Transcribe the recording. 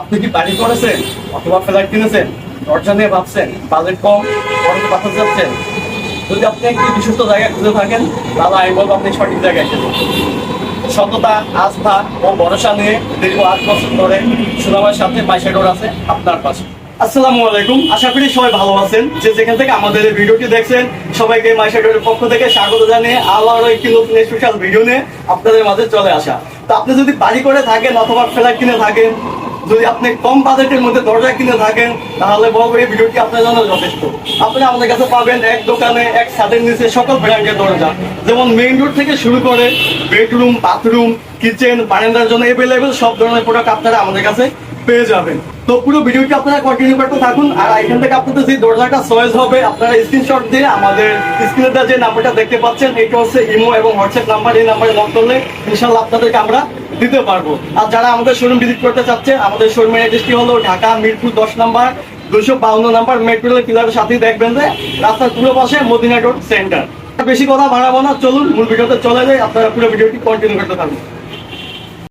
আপনি কি বাড়ি করেছেন? অথবা ফ্ল্যাট কিনেছেন? দরজা নিয়ে ভাবছেন? বাজেট কম বরং পাঠাতে যাচ্ছেন যদি আপনি একটি বিশুদ্ধ জায়গায় খুঁজে থাকেন, তাহলে আমি বলব আপনি সঠিক জায়গায় এসেছেন। সততা, আস্থা ও ভরসা নিয়ে দীর্ঘ আট বছর ধরে সুনামের সাথে মাইশাডোর আছে আপনার পাশে। আসসালামু আলাইকুম। আশা করি সবাই ভালো আছেন। যে যেখান থেকে আমাদের এই ভিডিওটি দেখছেন, সবাইকে মাইশাডোরের পক্ষ থেকে স্বাগত জানিয়ে আবারও একটি নতুন স্পেশাল ভিডিও নিয়ে আপনাদের মাঝে চলে আসা। তো আপনি যদি বাড়ি করে থাকেন অথবা ফ্ল্যাট কিনে থাকেন যদি আপনি কম বাজেটের মধ্যে দরজা কিনে থাকেন, তাহলে বলব এই ভিডিওটি আপনার জন্য যথেষ্ট। আপনি আমাদের কাছে পাবেন এক দোকানে, এক ছাদের নিচে সকল ব্র্যান্ডের দরজা। যেমন মেইন রোড থেকে শুরু করে বেডরুম বাথরুম কিচেন বারান্দার জন্য এভেলেবেল সব ধরনের প্রোডাক্ট আপনারা আমাদের কাছে পেয়ে যাবেন। তো পুরো ভিডিওটি আপনারা কন্টিনিউ করতে থাকুন, আর এখান থেকে আপনাদের যে দরজাটা চয়েস হবে, আপনারা স্ক্রিনশট দিয়ে আমাদের স্ক্রিনে যে নাম্বারটা দেখতে পাচ্ছেন, এটা হচ্ছে ইমো এবং হোয়াটসঅ্যাপ নাম্বার এই নাম্বারে নক করলে ইনশাল্লাহ আপনাদেরকে আমরা দিতে পারব। আর যারা আমাদের শোরুম ভিজিট করতে চাচ্ছে, আমাদের শোরুমের অ্যাড্রেসটি হলো ঢাকা মিরপুর দশ নাম্বার দুশো বাউন্ন নাম্বার মেট্রো পিলারের সাথেই দেখবেন যে রাস্তার পুরো পাশে মদিনা রোড সেন্টার বেশি কথা বাড়াবো না, চলুন মূল ভিডিওতে চলে যাই, আপনারা পুরো ভিডিওটি কন্টিনিউ করতে থাকুন।